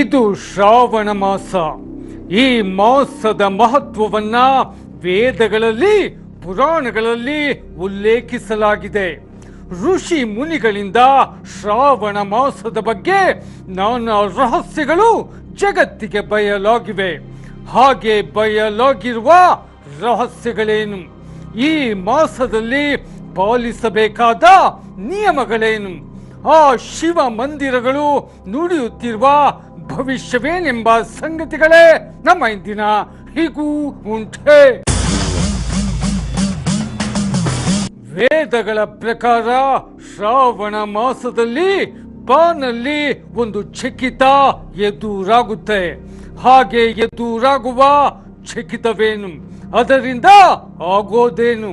ಇದು ಶ್ರಾವಣ ಮಾಸ. ಈ ಮಾಸದ ಮಹತ್ವವನ್ನ ವೇದಗಳಲ್ಲಿ, ಪುರಾಣಗಳಲ್ಲಿ ಉಲ್ಲೇಖಿಸಲಾಗಿದೆ. ಋಷಿ ಮುನಿಗಳಿಂದ ಶ್ರಾವಣ ಮಾಸದ ಬಗ್ಗೆ ನಾನಾ ರಹಸ್ಯಗಳು ಜಗತ್ತಿಗೆ ಬಯಲಾಗಿವೆ. ಹಾಗೆ ಬಯಲಾಗಿರುವ ರಹಸ್ಯಗಳೇನು? ಈ ಮಾಸದಲ್ಲಿ ಪಾಲಿಸಬೇಕಾದ ನಿಯಮಗಳೇನು? ಆ ಶಿವ ಮಂದಿರಗಳು ನುಡಿಯುತ್ತಿರುವ ಭವಿಷ್ಯವೇನೆಂಬ ಸಂಗತಿಗಳೇ ನಮ್ಮ ಇಂದಿನ ಹೀಗೂ ಉಂಟೆ. ವೇದಗಳ ಪ್ರಕಾರ ಶ್ರಾವಣ ಮಾಸದಲ್ಲಿ ಬಾನಲ್ಲಿ ಒಂದು ಚಕಿತ ಎದುರಾಗುತ್ತೆ. ಹಾಗೆ ಎದುರಾಗುವ ಚಕಿತವೇನು? ಅದರಿಂದ ಆಗೋದೇನು?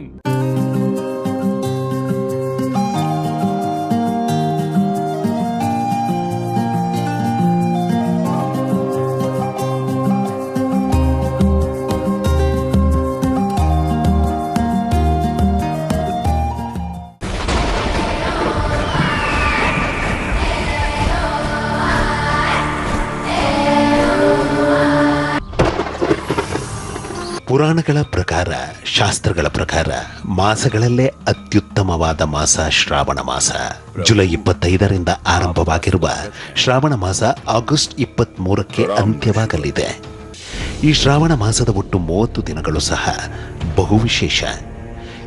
ಪುರಾಣಗಳ ಪ್ರಕಾರ, ಶಾಸ್ತ್ರಗಳ ಪ್ರಕಾರ, ಮಾಸಗಳಲ್ಲೇ ಅತ್ಯುತ್ತಮವಾದ ಮಾಸ ಶ್ರಾವಣ ಮಾಸ. ಜುಲೈ ಇಪ್ಪತ್ತೈದರಿಂದ ಆರಂಭವಾಗಿರುವ ಶ್ರಾವಣ ಮಾಸ ಆಗಸ್ಟ್ ಇಪ್ಪತ್ತ್ ಮೂರಕ್ಕೆ ಅಂತ್ಯವಾಗಲಿದೆ. ಈ ಶ್ರಾವಣ ಮಾಸದ ಒಟ್ಟು ಮೂವತ್ತು ದಿನಗಳು ಸಹ ಬಹು ವಿಶೇಷ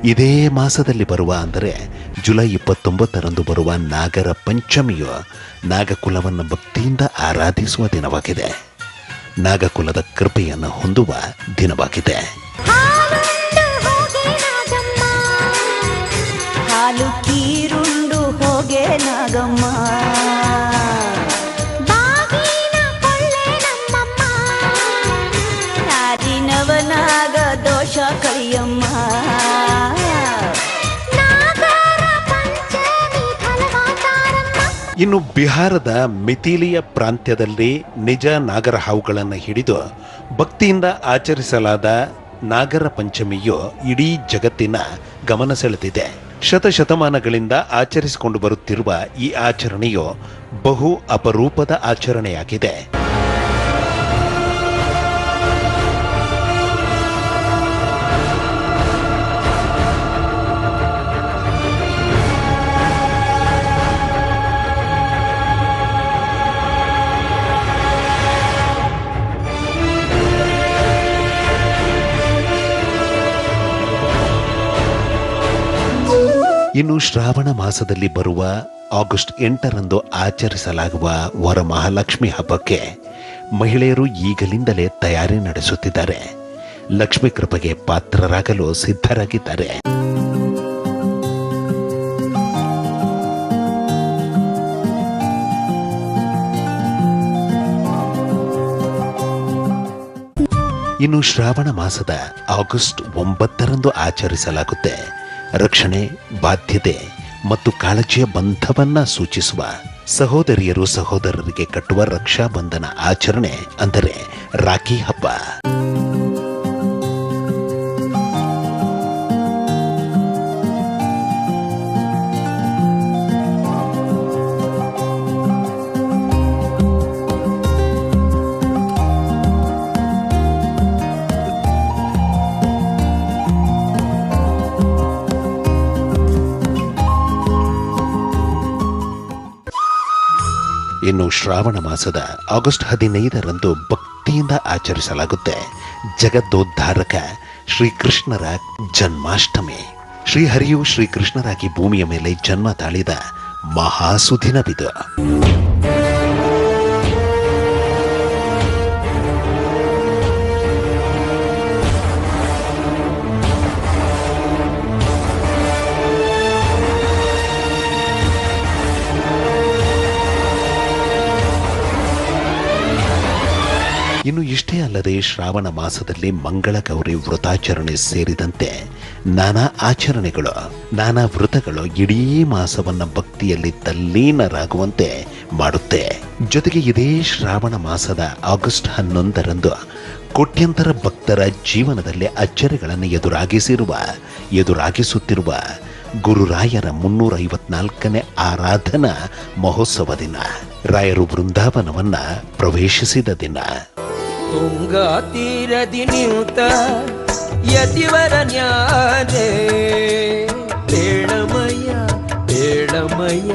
ಇದೇ ಮಾಸದಲ್ಲಿ ಬರುವ ಅಂದರೆ ಜುಲೈ ಇಪ್ಪತ್ತೊಂಬತ್ತರಂದು ಬರುವ ನಾಗರ ಪಂಚಮಿಯು ನಾಗಕುಲವನ್ನು ಭಕ್ತಿಯಿಂದ ಆರಾಧಿಸುವ ದಿನವಾಗಿದೆ. ನಾಗಕುಲದ ಕೃಪೆಯನ್ನು ಹೊಂದುವ ದಿನವಾಗಿದೆ. ಹಾಲು ಕೀರುಂಡು ಹೋಗೆ ನಾಗಮ್ಮ. ಇನ್ನು ಬಿಹಾರದ ಮಿಥಿಲಿಯ ಪ್ರಾಂತ್ಯದಲ್ಲಿ ನಿಜ ನಾಗರ ಹಾವುಗಳನ್ನು ಹಿಡಿದು ಭಕ್ತಿಯಿಂದ ಆಚರಿಸಲಾದ ನಾಗರ ಪಂಚಮಿಯು ಇಡೀ ಜಗತ್ತಿನ ಗಮನ ಸೆಳೆದಿದೆ. ಶತಶತಮಾನಗಳಿಂದ ಆಚರಿಸಿಕೊಂಡು ಬರುತ್ತಿರುವ ಈ ಆಚರಣೆಯು ಬಹು ಅಪರೂಪದ ಆಚರಣೆಯಾಗಿದೆ. ಇನ್ನು ಶ್ರಾವಣ ಮಾಸದಲ್ಲಿ ಬರುವ ಆಗಸ್ಟ್ ಎಂಟರಂದು ಆಚರಿಸಲಾಗುವ ವರಮಹಾಲಕ್ಷ್ಮಿ ಹಬ್ಬಕ್ಕೆ ಮಹಿಳೆಯರು ಈಗಲಿಂದಲೇ ತಯಾರಿ ನಡೆಸುತ್ತಿದ್ದಾರೆ. ಲಕ್ಷ್ಮಿ ಕೃಪೆಗೆ ಪಾತ್ರರಾಗಲು ಸಿದ್ಧರಾಗಿದ್ದಾರೆ. ಇನ್ನು ಶ್ರಾವಣ ಮಾಸದ ಆಗಸ್ಟ್ ಒಂಬತ್ತರಂದು ಆಚರಿಸಲಾಗುತ್ತೆ. ರಕ್ಷಣೆ, ಬಾಧ್ಯತೆ ಮತ್ತು ಕಾಳಜಿಯ ಬಂಧವನ್ನ ಸೂಚಿಸುವ ಸಹೋದರಿಯರು ಸಹೋದರರಿಗೆ ಕಟ್ಟುವ ರಕ್ಷಾ ಬಂಧನ ಆಚರಣೆ ಅಂದರೆ ರಾಖಿ ಹಬ್ಬ. ಇನ್ನು ಶ್ರಾವಣ ಮಾಸದ ಆಗಸ್ಟ್ ಹದಿನೈದರಂದು ಭಕ್ತಿಯಿಂದ ಆಚರಿಸಲಾಗುತ್ತೆ. ಜಗದ್ದೋದ್ಧಾರಕ ಶ್ರೀಕೃಷ್ಣರ ಜನ್ಮಾಷ್ಟಮಿ. ಶ್ರೀಹರಿಯು ಶ್ರೀಕೃಷ್ಣರಾಗಿ ಭೂಮಿಯ ಮೇಲೆ ಜನ್ಮ ತಾಳಿದ ಮಹಾಸುದಿನವಿದು. ಅಲ್ಲದೆ ಶ್ರಾವಣ ಮಾಸದಲ್ಲಿ ಮಂಗಳ ಗೌರಿ ವ್ರತಾಚರಣೆ ಸೇರಿದಂತೆ ನಾನಾ ಆಚರಣೆಗಳು, ನಾನಾ ವ್ರತಗಳು ಇಡೀ ಮಾಸವನ್ನು ಭಕ್ತಿಯಲ್ಲಿ ತಲ್ಲೀನರಾಗುವಂತೆ ಮಾಡುತ್ತೆ. ಜೊತೆಗೆ ಇದೇ ಶ್ರಾವಣ ಮಾಸದ ಆಗಸ್ಟ್ ಹನ್ನೊಂದರಂದು ಕೋಟ್ಯಂತರ ಭಕ್ತರ ಜೀವನದಲ್ಲಿ ಅಚ್ಚರಿಗಳನ್ನು ಎದುರಾಗಿಸಿರುವ, ಎದುರಾಗಿಸುತ್ತಿರುವ ಗುರುರಾಯರ ಮುನ್ನೂರ ಐವತ್ನಾಲ್ಕನೇ ಆರಾಧನಾ ಮಹೋತ್ಸವ ದಿನ. ರಾಯರು ಬೃಂದಾವನವನ್ನ ಪ್ರವೇಶಿಸಿದ ದಿನ. ತುಂಗಾ ತೀರದಿ ನಿಂತ ಯತಿವರ ನ್ಯಾರೆ ಬೇಳಮಯ್ಯ ಬೇಳಮಯ್ಯ.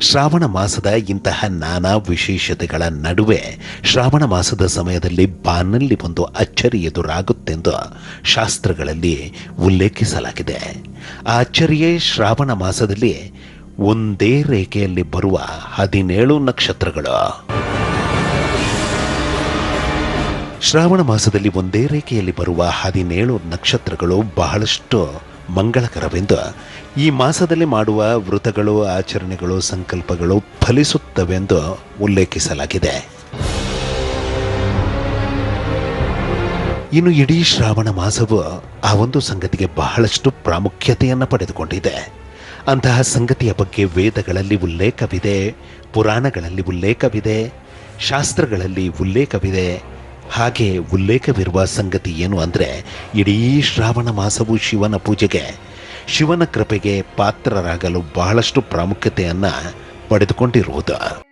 ಶ್ರಾವಣ ಮಾಸದ ಇಂತಹ ನಾನಾ ವಿಶೇಷತೆಗಳ ನಡುವೆ ಶ್ರಾವಣ ಮಾಸದ ಸಮಯದಲ್ಲಿ ಬಾನಲ್ಲಿ ಒಂದು ಅಚ್ಚರಿ ಎದುರಾಗುತ್ತೆಂದು ಶಾಸ್ತ್ರಗಳಲ್ಲಿ ಉಲ್ಲೇಖಿಸಲಾಗಿದೆ. ಆ ಅಚ್ಚರಿಯೇ ಶ್ರಾವಣ ಮಾಸದಲ್ಲಿ ಒಂದೇ ರೇಖೆಯಲ್ಲಿ ಬರುವ ಹದಿನೇಳು ನಕ್ಷತ್ರಗಳು. ಶ್ರಾವಣ ಮಾಸದಲ್ಲಿ ಒಂದೇ ರೇಖೆಯಲ್ಲಿ ಬರುವ ಹದಿನೇಳು ನಕ್ಷತ್ರಗಳು ಬಹಳಷ್ಟು ಮಂಗಳಕರವೆಂದು ಈ ಮಾಸದಲ್ಲಿ ಮಾಡುವ ವ್ರತಗಳು, ಆಚರಣೆಗಳು, ಸಂಕಲ್ಪಗಳು ಫಲಿಸುತ್ತವೆಂದು ಉಲ್ಲೇಖಿಸಲಾಗಿದೆ. ಇನ್ನು ಇಡೀ ಶ್ರಾವಣ ಮಾಸವು ಆ ಒಂದು ಸಂಗತಿಗೆ ಬಹಳಷ್ಟು ಪ್ರಾಮುಖ್ಯತೆಯನ್ನು ಪಡೆದುಕೊಂಡಿದೆ. ಅಂತಹ ಸಂಗತಿಯ ಬಗ್ಗೆ ವೇದಗಳಲ್ಲಿ ಉಲ್ಲೇಖವಿದೆ, ಪುರಾಣಗಳಲ್ಲಿ ಉಲ್ಲೇಖವಿದೆ, ಶಾಸ್ತ್ರಗಳಲ್ಲಿ ಉಲ್ಲೇಖವಿದೆ. ಹಾಗೆ ಉಲ್ಲೇಖವಿರುವ ಸಂಗತಿ ಏನು ಅಂದರೆ, ಇಡೀ ಶ್ರಾವಣ ಮಾಸವು ಶಿವನ ಪೂಜೆಗೆ, ಶಿವನ ಕೃಪೆಗೆ ಪಾತ್ರರಾಗಲು ಬಹಳಷ್ಟು ಪ್ರಾಮುಖ್ಯತೆಯನ್ನು ಪಡೆದುಕೊಂಡಿರುವುದು.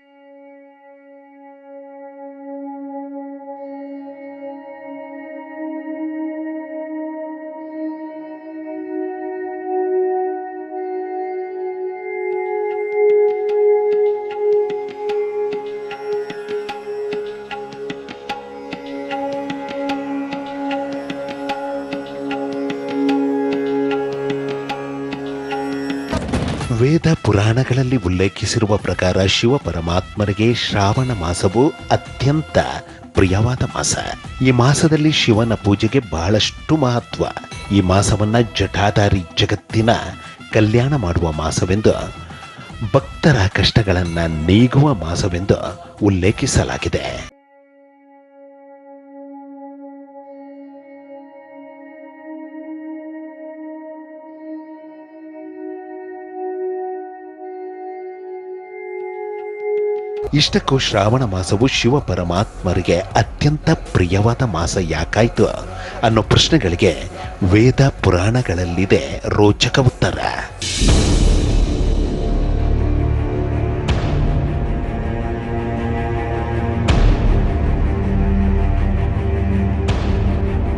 ಪುರಾಣಗಳಲ್ಲಿ ಉಲ್ಲೇಖಿಸಿರುವ ಪ್ರಕಾರ ಶಿವ ಪರಮಾತ್ಮರಿಗೆ ಶ್ರಾವಣ ಮಾಸವು ಅತ್ಯಂತ ಪ್ರಿಯವಾದ ಮಾಸ. ಈ ಮಾಸದಲ್ಲಿ ಶಿವನ ಪೂಜೆಗೆ ಬಹಳಷ್ಟು ಮಹತ್ವ. ಈ ಮಾಸವನ್ನ ಜಠಾಧಾರಿ ಜಗತ್ತಿನ ಕಲ್ಯಾಣ ಮಾಡುವ ಮಾಸವೆಂದು, ಭಕ್ತರ ಕಷ್ಟಗಳನ್ನ ನೀಗುವ ಮಾಸವೆಂದು ಉಲ್ಲೇಖಿಸಲಾಗಿದೆ. ಇಷ್ಟಕ್ಕೂ ಶ್ರಾವಣ ಮಾಸವು ಶಿವ ಪರಮಾತ್ಮರಿಗೆ ಅತ್ಯಂತ ಪ್ರಿಯವಾದ ಮಾಸ ಯಾಕಾಯಿತು ಅನ್ನೋ ಪ್ರಶ್ನೆಗಳಿಗೆ ವೇದ ಪುರಾಣಗಳಲ್ಲಿದೆ ರೋಚಕ ಉತ್ತರ.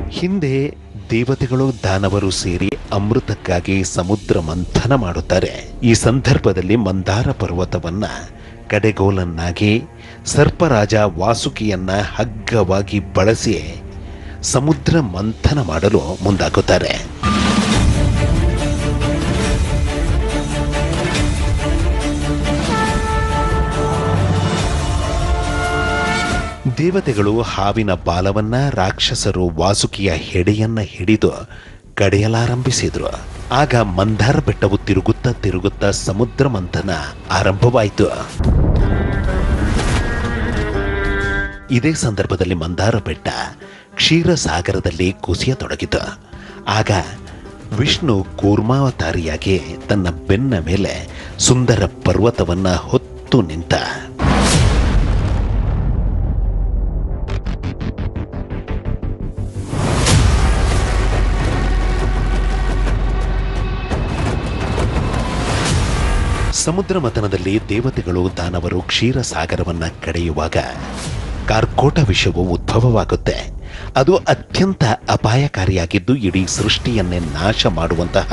ಹಿಂದೆ ದೇವತೆಗಳು ದಾನವರು ಸೇರಿ ಅಮೃತಕ್ಕಾಗಿ ಸಮುದ್ರ ಮಂಥನ ಮಾಡುತ್ತಾರೆ. ಈ ಸಂದರ್ಭದಲ್ಲಿ ಮಂದಾರ ಪರ್ವತವನ್ನ ಕಡೆಗೋಲನ್ನಾಗಿ ಸರ್ಪರಾಜ ವಾಸುಕಿಯನ್ನ ಹಗ್ಗವಾಗಿ ಬಳಸಿ ಸಮುದ್ರ ಮಂಥನ ಮಾಡಲು ಮುಂದಾಗುತ್ತಾರೆ. ದೇವತೆಗಳು ಹಾವಿನ ಬಾಲವನ್ನ ರಾಕ್ಷಸರು ವಾಸುಕಿಯ ಹೆಡೆಯನ್ನ ಹಿಡಿದು ಕಡೆಯಲಾರಂಭಿಸಿದ್ರು. ಆಗ ಮಂದಾರ ಬೆಟ್ಟವು ತಿರುಗುತ್ತಾ ತಿರುಗುತ್ತಾ ಸಮುದ್ರ ಮಂಥನ ಆರಂಭವಾಯಿತು. ಇದೇ ಸಂದರ್ಭದಲ್ಲಿ ಮಂದಾರ ಬೆಟ್ಟ ಕ್ಷೀರ ಸಾಗರದಲ್ಲಿ ಕುಸಿಯತೊಡಗಿತು. ಆಗ ವಿಷ್ಣು ಕೂರ್ಮಾವತಾರಿಯಾಗಿ ತನ್ನ ಬೆನ್ನ ಮೇಲೆ ಸುಂದರ ಪರ್ವತವನ್ನ ಹೊತ್ತು ನಿಂತ ಸಮುದ್ರ ಮಥನದಲ್ಲಿ ದೇವತೆಗಳು ದಾನವರು ಕ್ಷೀರಸಾಗರವನ್ನ ಕಡೆಯುವಾಗ ಕಾರ್ಕೋಟ ವಿಷವು ಉದ್ಭವವಾಗುತ್ತೆ. ಅದು ಅತ್ಯಂತ ಅಪಾಯಕಾರಿಯಾಗಿದ್ದು ಇಡೀ ಸೃಷ್ಟಿಯನ್ನೇ ನಾಶ ಮಾಡುವಂತಹ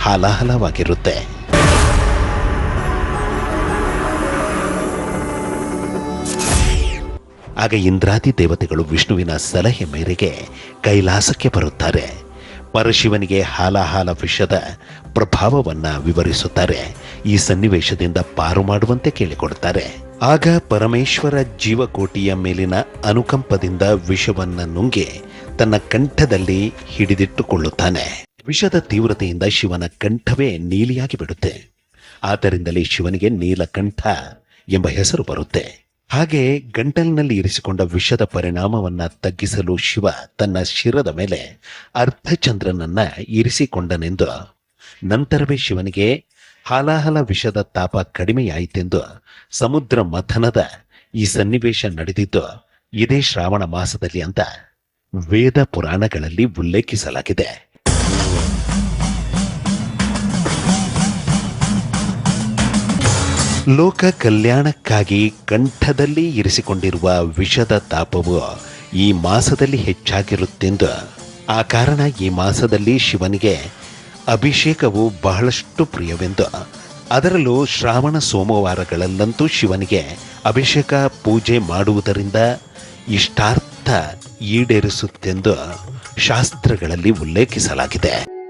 ಹಾಲಾಹಲವಾಗಿರುತ್ತೆ. ಆಗ ಇಂದ್ರಾದಿ ದೇವತೆಗಳು ವಿಷ್ಣುವಿನ ಸಲಹೆ ಮೇರೆಗೆ ಕೈಲಾಸಕ್ಕೆ ಬರುತ್ತಾರೆ. ಪರಶಿವನಿಗೆ ಹಾಲಾಹಾಲ ವಿಷದ ಪ್ರಭಾವವನ್ನ ವಿವರಿಸುತ್ತಾರೆ. ಈ ಸನ್ನಿವೇಶದಿಂದ ಪಾರು ಮಾಡುವಂತೆ ಕೇಳಿಕೊಡುತ್ತಾರೆ. ಆಗ ಪರಮೇಶ್ವರ ಜೀವಕೋಟಿಯ ಮೇಲಿನ ಅನುಕಂಪದಿಂದ ವಿಷವನ್ನ ನುಂಗಿ ತನ್ನ ಕಂಠದಲ್ಲಿ ಹಿಡಿದಿಟ್ಟುಕೊಳ್ಳುತ್ತಾನೆ. ವಿಷದ ತೀವ್ರತೆಯಿಂದ ಶಿವನ ಕಂಠವೇ ನೀಲಿಯಾಗಿ ಬಿಡುತ್ತೆ. ಆದ್ದರಿಂದಲೇ ಶಿವನಿಗೆ ನೀಲಕಂಠ ಎಂಬ ಹೆಸರು ಬರುತ್ತೆ. ಹಾಗೆ ಗಂಟಲಿನಲ್ಲಿ ಇರಿಸಿಕೊಂಡ ವಿಷದ ಪರಿಣಾಮವನ್ನ ತಗ್ಗಿಸಲು ಶಿವ ತನ್ನ ಶಿರದ ಮೇಲೆ ಅರ್ಧಚಂದ್ರನನ್ನ ಇರಿಸಿಕೊಂಡನೆಂದು ನಂತರವೇ ಶಿವನಿಗೆ ಹಾಲಾಹಲ ವಿಷದ ತಾಪ ಕಡಿಮೆಯಾಯಿತೆಂದು ಸಮುದ್ರ ಮಥನದ ಈ ಸನ್ನಿವೇಶ ನಡೆದಿದ್ದು ಇದೇ ಶ್ರಾವಣ ಮಾಸದಲ್ಲಿ ಅಂತ ವೇದ ಪುರಾಣಗಳಲ್ಲಿ ಉಲ್ಲೇಖಿಸಲಾಗಿದೆ. ಲೋಕ ಕಲ್ಯಾಣಕ್ಕಾಗಿ ಕಂಠದಲ್ಲಿ ಇರಿಸಿಕೊಂಡಿರುವ ವಿಷದ ತಾಪವು ಈ ಮಾಸದಲ್ಲಿ ಹೆಚ್ಚಾಗಿರುತ್ತೆಂದು. ಆ ಕಾರಣ ಈ ಮಾಸದಲ್ಲಿ ಶಿವನಿಗೆ ಅಭಿಷೇಕವು ಬಹಳಷ್ಟು ಪ್ರಿಯವೆಂದು. ಅದರಲ್ಲೂ ಶ್ರಾವಣ ಸೋಮವಾರಗಳಲ್ಲಂತೂ ಶಿವನಿಗೆ ಅಭಿಷೇಕ ಪೂಜೆ ಮಾಡುವುದರಿಂದ ಇಷ್ಟಾರ್ಥ ಈಡೇರಿಸುತ್ತೆಂದು ಶಾಸ್ತ್ರಗಳಲ್ಲಿ ಉಲ್ಲೇಖಿಸಲಾಗಿದೆ.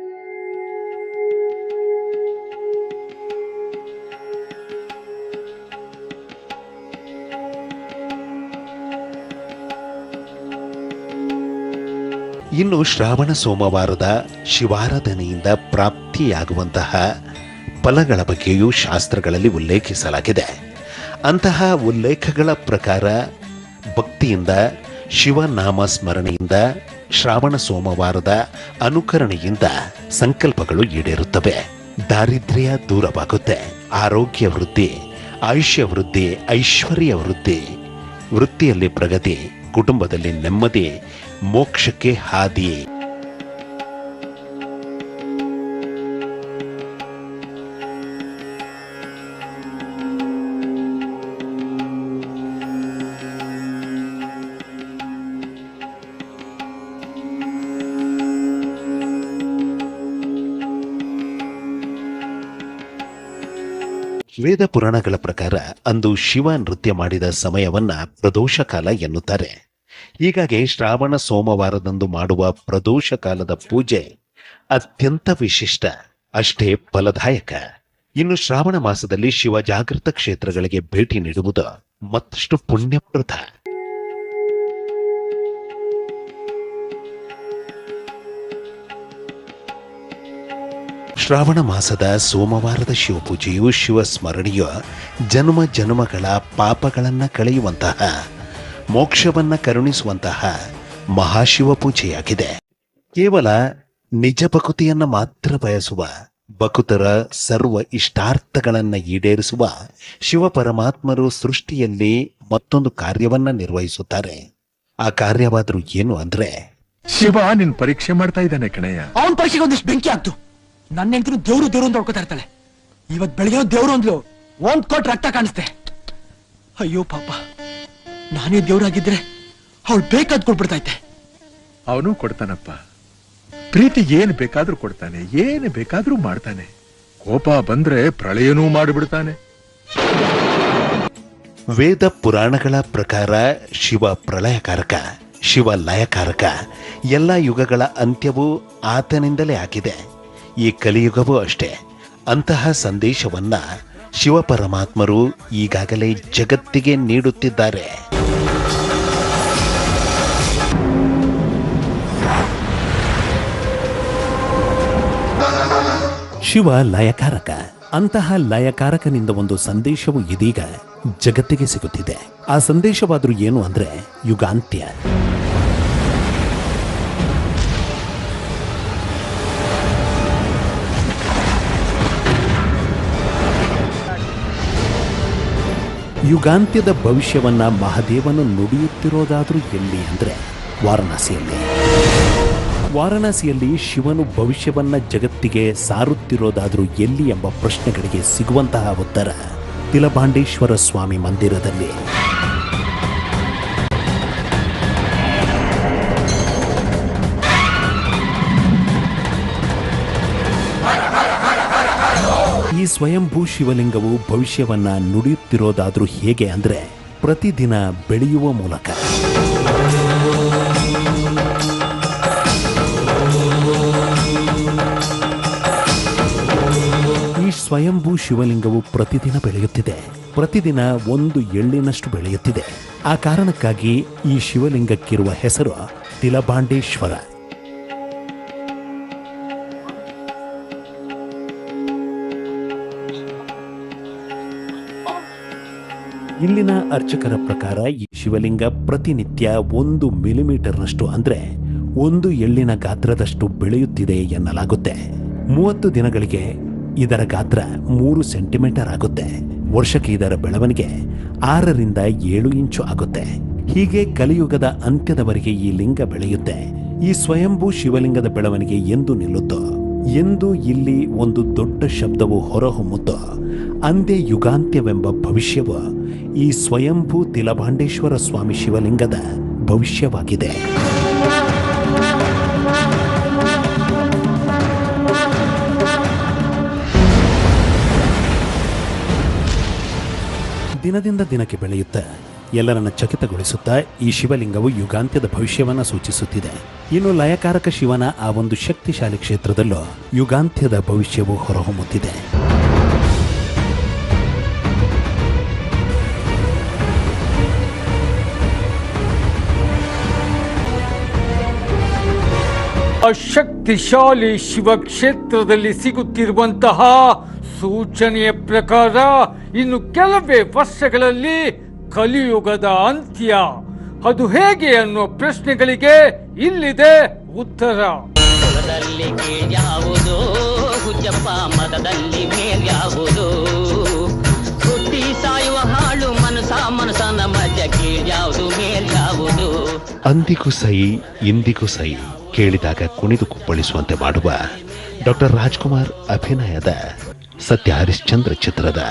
ಇನ್ನು ಶ್ರಾವಣ ಸೋಮವಾರದ ಶಿವಾರಾಧನೆಯಿಂದ ಪ್ರಾಪ್ತಿಯಾಗುವಂತಹ ಫಲಗಳ ಬಗ್ಗೆಯೂ ಶಾಸ್ತ್ರಗಳಲ್ಲಿ ಉಲ್ಲೇಖಿಸಲಾಗಿದೆ. ಅಂತಹ ಉಲ್ಲೇಖಗಳ ಪ್ರಕಾರ ಭಕ್ತಿಯಿಂದ ಶಿವನಾಮ ಸ್ಮರಣೆಯಿಂದ ಶ್ರಾವಣ ಸೋಮವಾರದ ಅನುಕರಣೆಯಿಂದ ಸಂಕಲ್ಪಗಳು ಈಡೇರುತ್ತವೆ. ದಾರಿದ್ರ್ಯ ದೂರವಾಗುತ್ತೆ. ಆರೋಗ್ಯ ವೃದ್ಧಿ, ಆಯುಷ್ಯ ವೃದ್ಧಿ, ಐಶ್ವರ್ಯ ವೃದ್ಧಿ, ವೃತ್ತಿಯಲ್ಲಿ ಪ್ರಗತಿ, ಕುಟುಂಬದಲ್ಲಿ ನೆಮ್ಮದಿ ಮೋಕ್ಷಕ್ಕೆ ಹಾದಿಯೇ. ವೇದ ಪುರಾಣಗಳ ಪ್ರಕಾರ ಅಂದು ಶಿವ ನೃತ್ಯ ಮಾಡಿದ ಸಮಯವನ್ನ ಪ್ರದೋಷ ಕಾಲ ಎನ್ನುತ್ತಾರೆ. ಹೀಗಾಗಿ ಶ್ರಾವಣ ಸೋಮವಾರದಂದು ಮಾಡುವ ಪ್ರದೋಷ ಕಾಲದ ಪೂಜೆ ಅತ್ಯಂತ ವಿಶಿಷ್ಟ, ಅಷ್ಟೇ ಫಲದಾಯಕ. ಇನ್ನು ಶ್ರಾವಣ ಮಾಸದಲ್ಲಿ ಶಿವ ಜಾಗೃತ ಕ್ಷೇತ್ರಗಳಿಗೆ ಭೇಟಿ ನೀಡುವುದು ಮತ್ತಷ್ಟು ಪುಣ್ಯಪ್ರದ. ಶ್ರಾವಣ ಮಾಸದ ಸೋಮವಾರದ ಶಿವಪೂಜೆಯು ಶಿವ ಸ್ಮರಣೀಯ ಜನ್ಮ ಜನ್ಮಗಳ ಪಾಪಗಳನ್ನು ಕಳೆಯುವಂತಹ ಮೋಕ್ಷವನ್ನ ಕರುಣಿಸುವಂತಹ ಮಹಾಶಿವ ಪೂಜೆಯಾಗಿದೆ. ಕೇವಲ ನಿಜ ಭಕುತಿಯನ್ನ ಮಾತ್ರ ಬಯಸುವ ಭಕುತರ ಸರ್ವ ಇಷ್ಟಾರ್ಥಗಳನ್ನ ಈಡೇರಿಸುವ ಶಿವ ಪರಮಾತ್ಮರು ಸೃಷ್ಟಿಯಲ್ಲಿ ಮತ್ತೊಂದು ಕಾರ್ಯವನ್ನ ನಿರ್ವಹಿಸುತ್ತಾರೆ. ಆ ಕಾರ್ಯವಾದರೂ ಏನು ಅಂದ್ರೆ ಶಿವ ನಿನ್ ಪರೀಕ್ಷೆ ಮಾಡ್ತಾ ಇದ್ದಾನೆ ಕಣಯ್ಯ. ಅವನ್ ಪರೀಕ್ಷೆಗೆ ಒಂದಿಷ್ಟು ಬೆಂಕಿ ಆಗ್ತು. ನನ್ನ ಹೆಂಡತಿನ ದೇವ್ರು ದೇವ್ರು ಅಂತ ಹೊಡ್ಕೋತಾ ಇರ್ತಾಳೆ. ಇವತ್ ಬೆಳಗ್ಗೆ ದೇವ್ರು ಅಂದ್ಲು. ಒಂದ್ ಕೊಟ್ ರಕ್ತ ಕಾಣಿಸ್ತೆ. ಅಯ್ಯೋ ಪಾಪ. ನಾನೇ ದೇವರಾಗಿದ್ರೆ ಅವಳು ಬೇಕಾದ್ ಕೊಡ್ಬಿಡ್ತೈತೆ ಇದ್ದೆ ಅವನು ಕೊಡ್ತಾನಪ್ಪ. ಪ್ರೀತಿ ಏನ್ ಬೇಕಾದ್ರೂ ಕೊಡ್ತಾನೆ ಏನ್ ಬೇಕಾದ್ರೂ ಮಾಡ್ತಾನೆ. ಕೋಪ ಬಂದ್ರೆ ಪ್ರಳಯನೂ ಮಾಡಿಬಿಡ್ತಾನೆ. ವೇದ ಪುರಾಣಗಳ ಪ್ರಕಾರ ಶಿವ ಪ್ರಳಯಕಾರಕ ಶಿವ ಲಯಕಾರಕ ಎಲ್ಲ ಯುಗಗಳ ಅಂತ್ಯವೂ ಆತನಿಂದಲೇ ಆಗಿದೆ. ಈ ಕಲಿಯುಗವೂ ಅಷ್ಟೇ. ಅಂತಹ ಸಂದೇಶವನ್ನ ಶಿವ ಪರಮಾತ್ಮರು ಈಗಾಗಲೇ ಜಗತ್ತಿಗೆ ನೀಡುತ್ತಿದ್ದಾರೆ. ಶಿವ ಲಯಕಾರಕ. ಅಂತಹ ಲಯಕಾರಕನಿಂದ ಒಂದು ಸಂದೇಶವು ಇದೀಗ ಜಗತ್ತಿಗೆ ಸಿಗುತ್ತಿದೆ. ಆ ಸಂದೇಶವಾದರೂ ಏನು ಅಂದ್ರೆ ಯುಗಾಂತ್ಯ. ಯುಗಾಂತ್ಯದ ಭವಿಷ್ಯವನ್ನ ಮಹಾದೇವನು ನುಡಿಯುತ್ತಿರೋದಾದರೂ ಎಲ್ಲಿ ಅಂದ್ರೆ ವಾರಣಾಸಿಯಲ್ಲಿ. ವಾರಣಾಸಿಯಲ್ಲಿ ಶಿವನು ಭವಿಷ್ಯವನ್ನ ಜಗತ್ತಿಗೆ ಸಾರುತ್ತಿರೋದಾದ್ರೂ ಎಲ್ಲಿ ಎಂಬ ಪ್ರಶ್ನೆಗಳಿಗೆ ಸಿಗುವಂತಹ ಉತ್ತರ ತಿಲಭಾಂಡೇಶ್ವರ ಸ್ವಾಮಿ ಮಂದಿರದಲ್ಲಿ. ಈ ಸ್ವಯಂಭೂ ಶಿವಲಿಂಗವು ಭವಿಷ್ಯವನ್ನ ನುಡಿಯುತ್ತಿರೋದಾದ್ರೂ ಹೇಗೆ ಅಂದ್ರೆ ಪ್ರತಿದಿನ ಬೆಳೆಯುವ ಮೂಲಕ. ಈ ಸ್ವಯಂಭೂ ಶಿವಲಿಂಗವು ಪ್ರತಿದಿನ ಬೆಳೆಯುತ್ತಿದೆ. ಪ್ರತಿದಿನ ಒಂದು ಎಳ್ಳಿನಷ್ಟು ಬೆಳೆಯುತ್ತಿದೆ. ಆ ಕಾರಣಕ್ಕಾಗಿ ಈ ಶಿವಲಿಂಗಕ್ಕಿರುವ ಹೆಸರು ತಿಲಬಾಂಡೇಶ್ವರ. ಇಲ್ಲಿನ ಅರ್ಚಕರ ಪ್ರಕಾರ ಈ ಶಿವಲಿಂಗ ಪ್ರತಿನಿತ್ಯ ಒಂದು ಮಿಲಿಮೀಟರ್ನಷ್ಟು ಅಂದ್ರೆ ಒಂದು ಎಳ್ಳಿನ ಗಾತ್ರದಷ್ಟು ಬೆಳೆಯುತ್ತಿದೆ ಎನ್ನಲಾಗುತ್ತೆ. ಮೂವತ್ತು ದಿನಗಳಿಗೆ ಇದರ ಗಾತ್ರ ಮೂರು ಸೆಂಟಿಮೀಟರ್ ಆಗುತ್ತೆ. ವರ್ಷಕ್ಕೆ ಇದರ ಬೆಳವಣಿಗೆ ಆರರಿಂದ ಏಳು ಇಂಚು ಆಗುತ್ತೆ. ಹೀಗೆ ಕಲಿಯುಗದ ಅಂತ್ಯದವರೆಗೆ ಈ ಲಿಂಗ ಬೆಳೆಯುತ್ತೆ. ಈ ಸ್ವಯಂಭೂ ಶಿವಲಿಂಗದ ಬೆಳವಣಿಗೆ ಎಂದು ನಿಲ್ಲುತ್ತೋ? ಎಂದು ಇಲ್ಲಿ ಒಂದು ದೊಡ್ಡ ಶಬ್ದವು ಹೊರಹೊಮ್ಮುತ್ತ ಅಂದೇ ಯುಗಾಂತ್ಯವೆಂಬ ಭವಿಷ್ಯವ ಈ ಸ್ವಯಂಭೂ ತಿಲಭಾಂಡೇಶ್ವರ ಸ್ವಾಮಿ ಶಿವಲಿಂಗದ ಭವಿಷ್ಯವಾಗಿದೆ. ದಿನದಿಂದ ದಿನಕ್ಕೆ ಬೆಳೆಯುತ್ತಾ ಎಲ್ಲರನ್ನ ಚಕಿತಗೊಳಿಸುತ್ತಾ ಈ ಶಿವಲಿಂಗವು ಯುಗಾಂತ್ಯದ ಭವಿಷ್ಯವನ್ನ ಸೂಚಿಸುತ್ತಿದೆ. ಇನ್ನು ಲಯಕಾರಕ ಶಿವನ ಆ ಒಂದು ಶಕ್ತಿಶಾಲಿ ಕ್ಷೇತ್ರದಲ್ಲೂ ಯುಗಾಂತ್ಯದ ಭವಿಷ್ಯವು ಹೊರಹೊಮ್ಮುತ್ತಿದೆ. ಶಕ್ತಿಶಾಲಿ ಶಿವಕ್ಷೇತ್ರದಲ್ಲಿ ಸಿಗುತ್ತಿರುವಂತಹ ಸೂಚನೆಯ ಪ್ರಕಾರ ಇನ್ನು ಕೆಲವೇ ವರ್ಷಗಳಲ್ಲಿ ಕಲಿಯುಗದ ಅಂತ್ಯ. ಅದು ಹೇಗೆ ಅನ್ನೋ ಪ್ರಶ್ನೆಗಳಿಗೆ ಇಲ್ಲಿದೆ ಉತ್ತರ. ಕುಲದಲ್ಲಿ ಕೀಳ್ಯಾವುದು ಹುಚ್ಚಪ್ಪ ಮತದಲ್ಲಿ ಮೇಲ್ಯಾವುದು. ಹುಟ್ಟಿ ಸಾಯುವ ಹಾಳು ಮನಸ ಮನಸ ನಮ್ಮ ಕೀಳ್ಯಾವುದು ಮೇಲ್ಯಾವುದು. ಅಂದಿಗೂ ಸೈ ಇಂದಿಗೂ ಸೈ ಕೇಳಿದಾಗ ಕುಣಿದು ಕುಪ್ಪಳಿಸುವಂತೆ ಮಾಡುವ ಡಾಕ್ಟರ್ ರಾಜ್ಕುಮಾರ್ ಅಭಿನಯದ ಸತ್ಯ ಹರಿಶ್ಚಂದ್ರ ಚಿತ್ರದ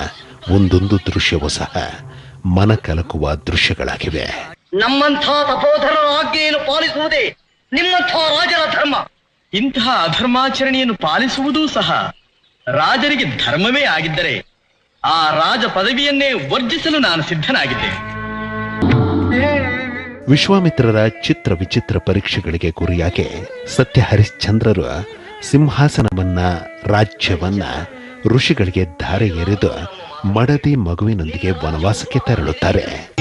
ಒಂದೊಂದು ದೃಶ್ಯವೂ ಸಹ ಮನ ಕಲಕುವ ದೃಶ್ಯಗಳಾಗಿವೆ. ನಮ್ಮಂಥ ತಪೋಧರ ಆಜ್ಞೆಯನ್ನು ಪಾಲಿಸುವುದೇ ನಿಮ್ಮಂಥ ರಾಜರ ಧರ್ಮ. ಇಂತಹ ಅಧರ್ಮಾಚರಣೆಯನ್ನು ಪಾಲಿಸುವುದೂ ಸಹ ರಾಜರಿಗೆ ಧರ್ಮವೇ ಆಗಿದ್ದರೆ ಆ ರಾಜ ಪದವಿಯನ್ನೇ ವರ್ಜಿಸಲು ನಾನು ಸಿದ್ಧನಾಗಿದ್ದೇನೆ ವಿಶ್ವಾಮಿತ್ರರ ಚಿತ್ರ ವಿಚಿತ್ರ ಪರೀಕ್ಷೆಗಳಿಗೆ ಗುರಿಯಾಗಿ ಸತ್ಯ ಹರಿಶ್ಚಂದ್ರರು ಸಿಂಹಾಸನವನ್ನ ರಾಜ್ಯವನ್ನ ಋಷಿಗಳಿಗೆ ಧಾರೆ ಎರೆದು ಮಡದಿ ಮಗುವಿನೊಂದಿಗೆ ವನವಾಸಕ್ಕೆ ತೆರಳುತ್ತಾರೆ.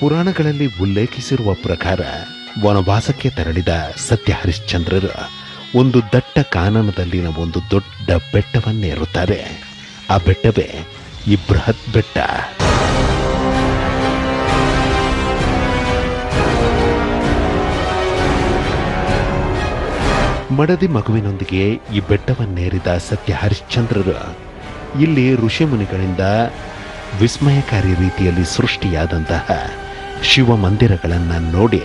ಪುರಾಣಗಳಲ್ಲಿ ಉಲ್ಲೇಖಿಸಿರುವ ಪ್ರಕಾರ ವನವಾಸಕ್ಕೆ ತೆರಳಿದ ಸತ್ಯ ಹರಿಶ್ಚಂದ್ರರು ಒಂದು ದಟ್ಟ ಕಾನನದಲ್ಲಿನ ಒಂದು ದೊಡ್ಡ ಬೆಟ್ಟವನ್ನೇರುತ್ತಾರೆ. ಆ ಬೆಟ್ಟವೇ ಈ ಬೃಹತ್ ಬೆಟ್ಟ. ಮಡದಿ ಮಗುವಿನೊಂದಿಗೆ ಈ ಬೆಟ್ಟವನ್ನೇರಿದ ಸತ್ಯ ಹರಿಶ್ಚಂದ್ರರು. ಇಲ್ಲಿ ಋಷಿಮುನಿಗಳಿಂದ ವಿಸ್ಮಯಕಾರಿ ರೀತಿಯಲ್ಲಿ ಸೃಷ್ಟಿಯಾದಂತಹ ಶಿವ ಮಂದಿರಗಳನ್ನ ನೋಡಿ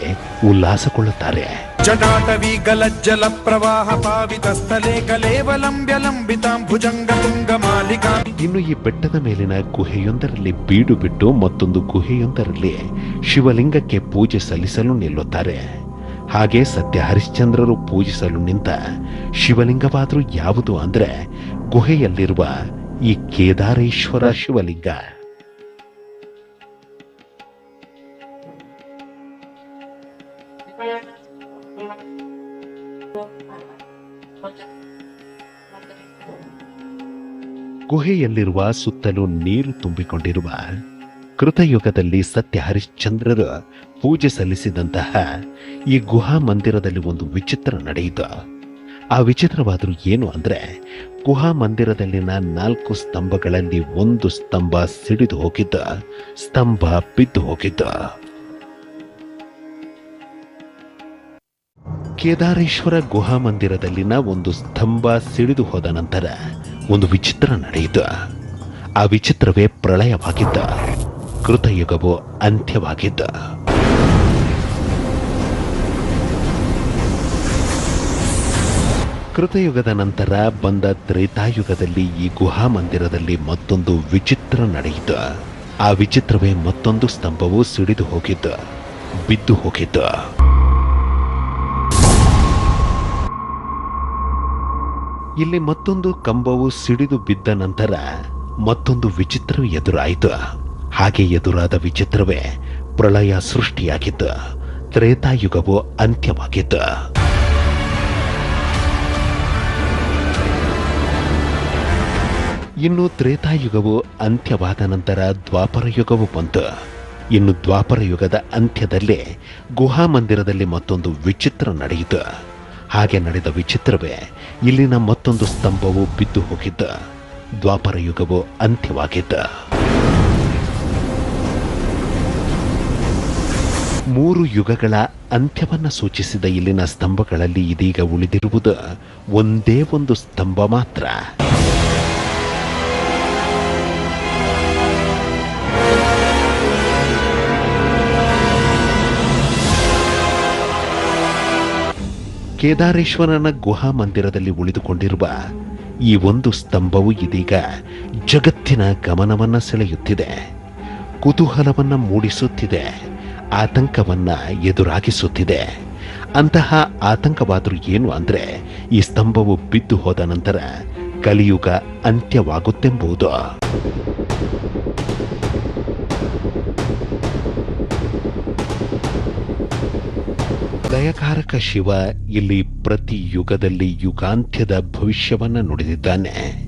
ಉಲ್ಲಾಸಗೊಳ್ಳುತ್ತಾರೆ. ಜಟಾಟವಿ ಗಲಜ್ಜಲ ಪ್ರವಾಹ ಪಾವಿತ ಸ್ಥಲೆ ಕಲೇವಲಂಬ್ಯಲಂಬಿತಾಂ ಭುಜಂಗ ತುಂಗ ಮಾಲಿಕಾ. ಇನ್ನು ಈ ಬೆಟ್ಟದ ಮೇಲಿನ ಗುಹೆಯೊಂದರಲ್ಲಿ ಬೀಡು ಬಿಟ್ಟು ಮತ್ತೊಂದು ಗುಹೆಯೊಂದರಲ್ಲಿ ಶಿವಲಿಂಗಕ್ಕೆ ಪೂಜೆ ಸಲ್ಲಿಸಲು ನಿಲ್ಲುತ್ತಾರೆ. ಹಾಗೆ ಸತ್ಯ ಹರಿಶ್ಚಂದ್ರರು ಪೂಜಿಸಲು ನಿಂತ ಶಿವಲಿಂಗವಾದರೂ ಯಾವುದು ಅಂದ್ರೆ ಗುಹೆಯಲ್ಲಿರುವ ಈ ಕೇದಾರೇಶ್ವರ ಶಿವಲಿಂಗ. ಗುಹೆಯಲ್ಲಿರುವ ಸುತ್ತಲೂ ನೀರು ತುಂಬಿಕೊಂಡಿರುವ ಕೃತಯುಗದಲ್ಲಿ ಸತ್ಯ ಹರಿಶ್ಚಂದ್ರರು ಪೂಜೆ ಸಲ್ಲಿಸಿದಂತಹ ಈ ಗುಹಾ ಮಂದಿರದಲ್ಲಿ ಒಂದು ವಿಚಿತ್ರ ನಡೆಯಿತು. ಆ ವಿಚಿತ್ರವಾದರೂ ಏನು ಅಂದರೆ, ಗುಹಾ ಮಂದಿರದಲ್ಲಿನ ನಾಲ್ಕು ಸ್ತಂಭಗಳಲ್ಲಿ ಒಂದು ಸ್ತಂಭ ಸಿಡಿದು ಹೋಗಿದ್ದ, ಸ್ತಂಭ ಬಿದ್ದು ಹೋಗಿದ್ದ. ಕೇದಾರೇಶ್ವರ ಗುಹಾ ಮಂದಿರದಲ್ಲಿನ ಒಂದು ಸ್ತಂಭ ಸಿಡಿದು ಹೋದ ನಂತರ ಒಂದು ವಿಚಿತ್ರ ನಡೆಯಿತು. ಆ ವಿಚಿತ್ರವೇ ಪ್ರಳಯವಾಗಿದ್ದ, ಕೃತಯುಗವು ಅಂತ್ಯವಾಗಿದ್ದ. ಕೃತಯುಗದ ನಂತರ ಬಂದ ತ್ರೇತಾಯುಗದಲ್ಲಿ ಈ ಗುಹಾ ಮಂದಿರದಲ್ಲಿ ಮತ್ತೊಂದು ವಿಚಿತ್ರ ನಡೆಯಿತು. ಆ ವಿಚಿತ್ರವೇ ಮತ್ತೊಂದು ಸ್ತಂಭವು ಸಿಡಿದು ಹೋಗಿದ್ದು, ಬಿದ್ದು ಹೋಗಿದ್ದು. ಇಲ್ಲಿ ಮತ್ತೊಂದು ಕಂಬವು ಸಿಡಿದು ಬಿದ್ದ ನಂತರ ಮತ್ತೊಂದು ವಿಚಿತ್ರ ಎದುರಾಯಿತು. ಹಾಗೆ ಎದುರಾದ ವಿಚಿತ್ರವೇ ಪ್ರಳಯ ಸೃಷ್ಟಿಯಾಗಿದ್ದು, ತ್ರೇತಾಯುಗವು ಅಂತ್ಯವಾಗಿದ್ದು ಇನ್ನು ತ್ರೇತಾಯುಗವು ಅಂತ್ಯವಾದ ನಂತರ ದ್ವಾಪರ ಯುಗವು ಬಂತು. ಇನ್ನು ದ್ವಾಪರ ಯುಗದ ಅಂತ್ಯದಲ್ಲೇ ಗುಹಾ ಮಂದಿರದಲ್ಲಿ ಮತ್ತೊಂದು ವಿಚಿತ್ರ ನಡೆಯಿತು. ಹಾಗೆ ನಡೆದ ವಿಚಿತ್ರವೇ ಇಲ್ಲಿನ ಮತ್ತೊಂದು ಸ್ತಂಭವು ಬಿದ್ದು ಹೋಗಿದ್ದ ದ್ವಾಪರ ಯುಗವು ಅಂತ್ಯವಾಗಿದ್ದ ಮೂರು ಯುಗಗಳ ಅಂತ್ಯವನ್ನ ಸೂಚಿಸಿದ ಇಲ್ಲಿನ ಸ್ತಂಭಗಳಲ್ಲಿ ಇದೀಗ ಉಳಿದಿರುವುದು ಒಂದೇ ಒಂದು ಸ್ತಂಭ ಮಾತ್ರ. ಕೇದಾರೇಶ್ವರನ ಗುಹಾ ಮಂದಿರದಲ್ಲಿ ಉಳಿದುಕೊಂಡಿರುವ ಈ ಒಂದು ಸ್ತಂಭವು ಇದೀಗ ಜಗತ್ತಿನ ಗಮನವನ್ನ ಸೆಳೆಯುತ್ತಿದೆ. ಕುತೂಹಲವನ್ನು ಮೂಡಿಸುತ್ತಿದೆ. ಆತಂಕವನ್ನ ಎದುರಾಗಿಸುತ್ತಿದೆ. ಅಂತಹ ಆತಂಕವಾದರೂ ಏನು ಅಂದರೆ ಈ ಸ್ತಂಭವು ಬಿದ್ದು ಹೋದ ನಂತರ ಕಲಿಯುಗ ಅಂತ್ಯವಾಗುತ್ತೆಂಬುದು. ದಯಕಾರಕ ಶಿವ ಇಲ್ಲಿ ಪ್ರತಿ ಯುಗದಲ್ಲಿ ಯುಗಾಂತ್ಯದ ಭವಿಷ್ಯವನ್ನು ನುಡಿದಿದ್ದಾನೆ.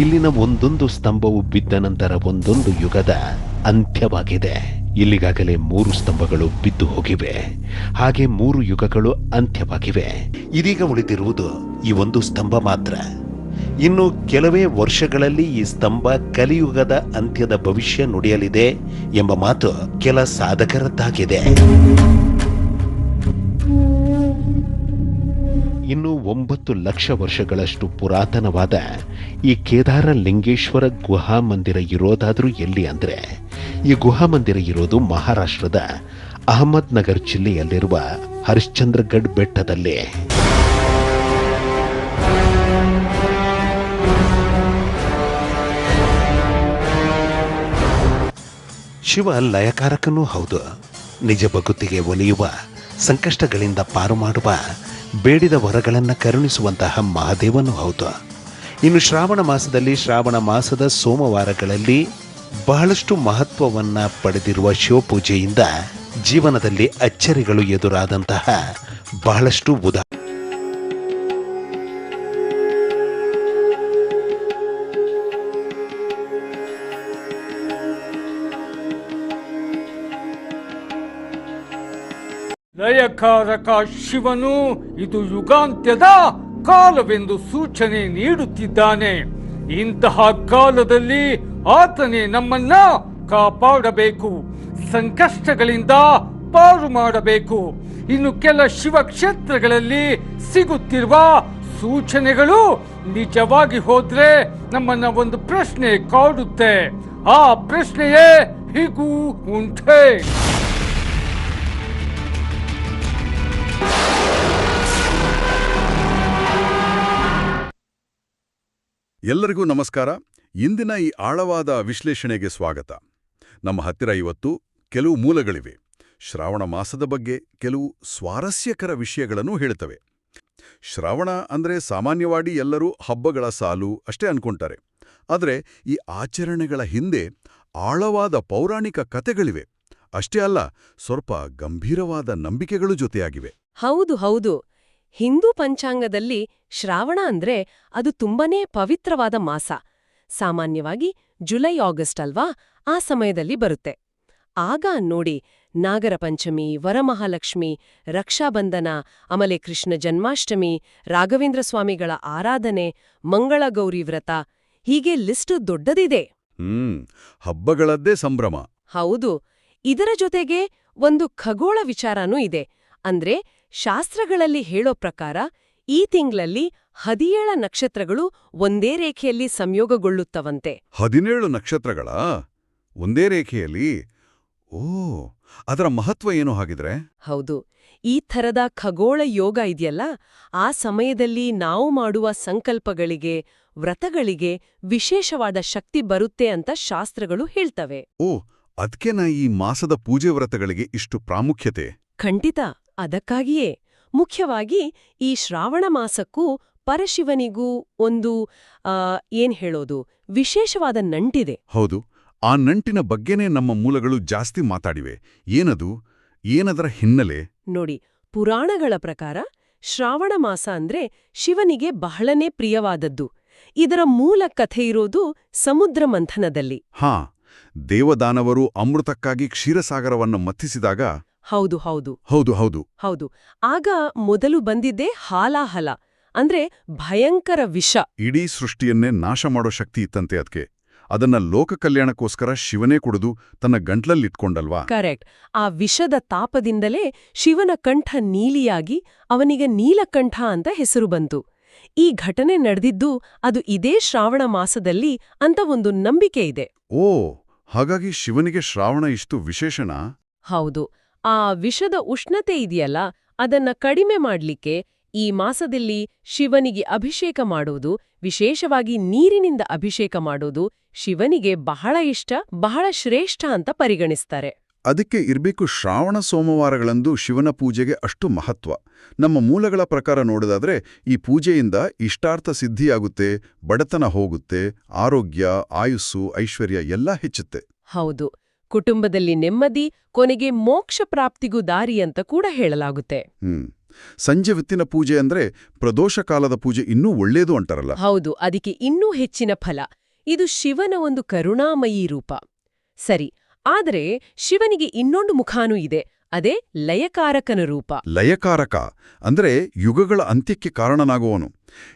ಇಲ್ಲಿನ ಒಂದೊಂದು ಸ್ತಂಭವು ಬಿದ್ದ ನಂತರ ಒಂದೊಂದು ಯುಗದ ಅಂತ್ಯವಾಗಿದೆ. ಇಲ್ಲಿಗಾಗಲೇ ಮೂರು ಸ್ತಂಭಗಳು ಬಿದ್ದು ಹೋಗಿವೆ. ಹಾಗೆ ಮೂರು ಯುಗಗಳು ಅಂತ್ಯವಾಗಿವೆ. ಇದೀಗ ಉಳಿದಿರುವುದು ಈ ಒಂದು ಸ್ತಂಭ ಮಾತ್ರ. ಇನ್ನು ಕೆಲವೇ ವರ್ಷಗಳಲ್ಲಿ ಈ ಸ್ತಂಭ ಕಲಿಯುಗದ ಅಂತ್ಯದ ಭವಿಷ್ಯ ನುಡಿಯಲಿದೆ ಎಂಬ ಮಾತು ಕೆಲ ಸಾಧಕರದ್ದಾಗಿದೆ. ಇನ್ನು ಒಂಬತ್ತು ಲಕ್ಷ ವರ್ಷಗಳಷ್ಟು ಪುರಾತನವಾದ ಈ ಕೇದಾರ ಲಿಂಗೇಶ್ವರ ಗುಹಾ ಮಂದಿರ ಇರೋದಾದರೂ ಎಲ್ಲಿ ಅಂದರೆ, ಈ ಗುಹಾ ಮಂದಿರ ಇರೋದು ಮಹಾರಾಷ್ಟ್ರದ ಅಹಮದ್ ನಗರ್ ಜಿಲ್ಲೆಯಲ್ಲಿರುವ ಹರಿಶ್ಚಂದ್ರಗಢ್ ಬೆಟ್ಟದಲ್ಲಿ. ಶಿವ ಲಯಕಾರಕನೂ ಹೌದು. ನಿಜ ಬಗುತ್ತಿಗೆ ಒಲಿಯುವ ಸಂಕಷ್ಟಗಳಿಂದ ಪಾರು ಮಾಡುವ ಬೇಡಿದ ವರಗಳನ್ನು ಕರುಣಿಸುವಂತಹ ಮಹಾದೇವನು ಹೌದು. ಇನ್ನು ಶ್ರಾವಣ ಮಾಸದಲ್ಲಿ ಶ್ರಾವಣ ಮಾಸದ ಸೋಮವಾರಗಳಲ್ಲಿ ಬಹಳಷ್ಟು ಮಹತ್ವವನ್ನ ಪಡೆದಿರುವ ಶಿವಪೂಜೆಯಿಂದ ಜೀವನದಲ್ಲಿ ಅಚ್ಚರಿಗಳು ಎದುರಾದಂತಹ ಬಹಳಷ್ಟು ಉದಾ ಲಯಕಾರಕ ಶಿವನು ಇದು ಯುಗಾಂತ್ಯದ ಕಾಲವೆಂದು ಸೂಚನೆ ನೀಡುತ್ತಿದ್ದಾನೆ. ಇಂತಹ ಕಾಲದಲ್ಲಿ ಆತನೇ ನಮ್ಮನ್ನ ಕಾಪಾಡಬೇಕು, ಸಂಕಷ್ಟಗಳಿಂದ ಪಾರು ಮಾಡಬೇಕು. ಇನ್ನು ಕೆಲ ಶಿವಕ್ಷೇತ್ರಗಳಲ್ಲಿ ಸಿಗುತ್ತಿರುವ ಸೂಚನೆಗಳು ನಿಜವಾಗಿ ಹೋದ್ರೆ ನಮ್ಮನ್ನ ಒಂದು ಪ್ರಶ್ನೆ ಕಾಡುತ್ತೆ. ಆ ಪ್ರಶ್ನೆಯೇ ಹೀಗೂ ಉಂಟೆ. ಎಲ್ಲರಿಗೂ ನಮಸ್ಕಾರ. ಇಂದಿನ ಈ ಆಳವಾದ ವಿಶ್ಲೇಷಣೆಗೆ ಸ್ವಾಗತ. ನಮ್ಮ ಹತ್ತಿರ ಇವತ್ತು ಕೆಲವು ಮೂಲಗಳಿವೆ. ಶ್ರಾವಣ ಮಾಸದ ಬಗ್ಗೆ ಕೆಲವು ಸ್ವಾರಸ್ಯಕರ ವಿಷಯಗಳನ್ನು ಹೇಳ್ತವೆ ಶ್ರಾವಣ ಅಂದ್ರೆ ಸಾಮಾನ್ಯವಾಗಿ ಎಲ್ಲರೂ ಹಬ್ಬಗಳ ಸಾಲು ಅಷ್ಟೇ ಅನ್ಕೊಂತಾರೆ. ಆದರೆ ಈ ಆಚರಣೆಗಳ ಹಿಂದೆ ಆಳವಾದ ಪೌರಾಣಿಕ ಕತೆಗಳಿವೆ ಅಷ್ಟೇ ಅಲ್ಲ, ಸ್ವಲ್ಪ ಗಂಭೀರವಾದ ನಂಬಿಕೆಗಳು ಜೊತೆಯಾಗಿವೆ. ಹೌದು ಹೌದು. ಹಿಂದೂ ಪಂಚಾಂಗದಲ್ಲಿ ಶ್ರಾವಣ ಅಂದ್ರೆ ಅದು ತುಂಬನೇ ಪವಿತ್ರವಾದ ಮಾಸ. ಸಾಮಾನ್ಯವಾಗಿ ಜುಲೈ ಆಗಸ್ಟ್ ಅಲ್ವಾ ಆ ಸಮಯದಲ್ಲಿ ಬರುತ್ತೆ. ಆಗ ನೋಡಿ ನಾಗರ ಪಂಚಮಿ ವರಮಹಾಲಕ್ಷ್ಮಿ ರಕ್ಷಾಬಂಧನ ಅಮಲೆ ಕೃಷ್ಣ ಜನ್ಮಾಷ್ಟಮಿ ರಾಘವೇಂದ್ರ ಸ್ವಾಮಿಗಳ ಆರಾಧನೆ ಮಂಗಳ ಗೌರಿ ವ್ರತ ಹೀಗೆ ಲಿಸ್ಟು ದೊಡ್ಡದಿದೆ. ಹ್ಮ್ ಹಬ್ಬಗಳದ್ದೇ ಸಂಭ್ರಮ. ಹೌದು ಇದರ ಜೊತೆಗೆ ಒಂದು ಖಗೋಳ ವಿಚಾರನೂ ಇದೆ. ಅಂದ್ರೆ ಶಾಸ್ತ್ರಗಳಲ್ಲಿ ಹೇಳೋ ಪ್ರಕಾರ ಈ ತಿಂಗಳಲ್ಲಿ ಹದಿನೇಳ ನಕ್ಷತ್ರಗಳು ಒಂದೇ ರೇಖೆಯಲ್ಲಿ ಸಂಯೋಗಗೊಳ್ಳುತ್ತವಂತೆ. ಹದಿನೇಳು ನಕ್ಷತ್ರಗಳ? ಒಂದೇ ರೇಖೆಯಲ್ಲಿ? ಓ ಅದರ ಮಹತ್ವ ಏನು ಹಾಗಿದ್ರೆ? ಹೌದು ಈ ಥರದ ಖಗೋಳ ಯೋಗ ಇದೆಯಲ್ಲ ಆ ಸಮಯದಲ್ಲಿ ನಾವು ಮಾಡುವ ಸಂಕಲ್ಪಗಳಿಗೆ ವ್ರತಗಳಿಗೆ ವಿಶೇಷವಾದ ಶಕ್ತಿ ಬರುತ್ತೆ ಅಂತ ಶಾಸ್ತ್ರಗಳು ಹೇಳ್ತವೆ. ಓ ಅದ್ಕೆ ನಾ ಈ ಮಾಸದ ಪೂಜೆ ವ್ರತಗಳಿಗೆ ಇಷ್ಟು ಪ್ರಾಮುಖ್ಯತೆ? ಖಂಡಿತ. ಅದಕ್ಕಾಗಿಯೇ ಮುಖ್ಯವಾಗಿ ಈ ಶ್ರಾವಣ ಮಾಸಕ್ಕೂ ಪರಶಿವನಿಗೂ ಒಂದು ಏನ್ ಹೇಳೋದು ವಿಶೇಷವಾದ ನಂಟಿದೆ. ಹೌದು. ಆ ನಂಟಿನ ಬಗ್ಗೆನೇ ನಮ್ಮ ಮೂಲಗಳು ಜಾಸ್ತಿ ಮಾತಾಡಿವೆ. ಏನದು? ಏನದರ ಹಿನ್ನೆಲೆ? ನೋಡಿ ಪುರಾಣಗಳ ಪ್ರಕಾರ ಶ್ರಾವಣ ಮಾಸ ಅಂದ್ರೆ ಶಿವನಿಗೆ ಬಹಳನೇ ಪ್ರಿಯವಾದದ್ದು. ಇದರ ಮೂಲ ಕಥೆ ಇರೋದು ಸಮುದ್ರ ಮಂಥನದಲ್ಲಿ. ಹಾ ದೇವದಾನವರು ಅಮೃತಕ್ಕಾಗಿ ಕ್ಷೀರಸಾಗರವನ್ನು ಮಥಿಸಿದಾಗ ಹೌದು ಹೌದು. ಹೌದು ಹೌದು. ಹೌದು. ಆಗ ಮೊದಲು ಬಂದಿದ್ದೇ ಹಾಲಾಹಲ ಅಂದ್ರೆ ಭಯಂಕರ ವಿಷ. ಇಡೀ ಸೃಷ್ಟಿಯನ್ನೇ ನಾಶ ಮಾಡೋ ಶಕ್ತಿ ಇತ್ತಂತೆ ಅದಕ್ಕೆ ಅದನ್ನ ಲೋಕ ಕಲ್ಯಾಣಕ್ಕೋಸ್ಕರ ಶಿವನೇ ಕುಡಿದು ತನ್ನ ಗಂಟ್ಲಲ್ಲಿಟ್ಕೊಂಡಲ್ವಾ? ಕರೆಕ್ಟ್. ಆ ವಿಷದ ತಾಪದಿಂದಲೇ ಶಿವನ ಕಂಠ ನೀಲಿಯಾಗಿ ಅವನಿಗೆ ನೀಲಕಂಠ ಅಂತ ಹೆಸರು ಬಂತು. ಈ ಘಟನೆ ನಡೆದಿದ್ದು ಅದು ಇದೇ ಶ್ರಾವಣ ಮಾಸದಲ್ಲಿ ಅಂತ ಒಂದು ನಂಬಿಕೆ ಇದೆ. ಓ ಹಾಗಾಗಿ ಶಿವನಿಗೆ ಶ್ರಾವಣ ಇಷ್ಟು ವಿಶೇಷಣ ಹೌದು. ಆ ವಿಷದ ಉಷ್ಣತೆ ಇದೆಯಲ್ಲ ಅದನ್ನ ಕಡಿಮೆ ಮಾಡ್ಲಿಕ್ಕೆ ಈ ಮಾಸದಲ್ಲಿ ಶಿವನಿಗೆ ಅಭಿಷೇಕ ಮಾಡುವುದು ವಿಶೇಷವಾಗಿ ನೀರಿನಿಂದ ಅಭಿಷೇಕ ಮಾಡುವುದು ಶಿವನಿಗೆ ಬಹಳ ಇಷ್ಟ ಬಹಳ ಶ್ರೇಷ್ಠ ಅಂತ ಪರಿಗಣಿಸ್ತಾರೆ. ಅದಕ್ಕೆ ಇರಬೇಕು ಶ್ರಾವಣ ಸೋಮವಾರಗಳಂದು ಶಿವನ ಪೂಜೆಗೆ ಅಷ್ಟು ಮಹತ್ವ. ನಮ್ಮ ಮೂಲಗಳ ಪ್ರಕಾರ ನೋಡೋದಾದ್ರೆ ಈ ಪೂಜೆಯಿಂದ ಇಷ್ಟಾರ್ಥ ಸಿದ್ಧಿಯಾಗುತ್ತೆ ಬಡತನ ಹೋಗುತ್ತೆ ಆರೋಗ್ಯ ಆಯುಸ್ಸು ಐಶ್ವರ್ಯ ಎಲ್ಲ ಹೆಚ್ಚುತ್ತೆ. ಹೌದು. ಕುಟುಂಬದಲ್ಲಿ ನೆಮ್ಮದಿ ಕೊನೆಗೆ ಮೋಕ್ಷ ಪ್ರಾಪ್ತಿಗೂ ದಾರಿ ಅಂತ ಕೂಡ ಹೇಳಲಾಗುತ್ತೆ. ಹ್ಮ್. ಸಂಜೆ ವಿತ್ತಿನ ಪೂಜೆ ಅಂದ್ರೆ ಪ್ರದೋಷ ಕಾಲದ ಪೂಜೆ ಇನ್ನೂ ಒಳ್ಳೇದು ಅಂತಾರಲ್ಲ. ಹೌದು ಅದಕ್ಕೆ ಇನ್ನೂ ಹೆಚ್ಚಿನ ಫಲ. ಇದು ಶಿವನ ಒಂದು ಕರುಣಾಮಯಿ ರೂಪ. ಸರಿ ಆದರೆ ಶಿವನಿಗೆ ಇನ್ನೊಂದು ಮುಖಾನೂ ಇದೆ ಅದೇ ಲಯಕಾರಕನ ರೂಪ. ಲಯಕಾರಕ ಅಂದ್ರೆ ಯುಗಗಳ ಅಂತ್ಯಕ್ಕೆ ಕಾರಣನಾಗುವವನು.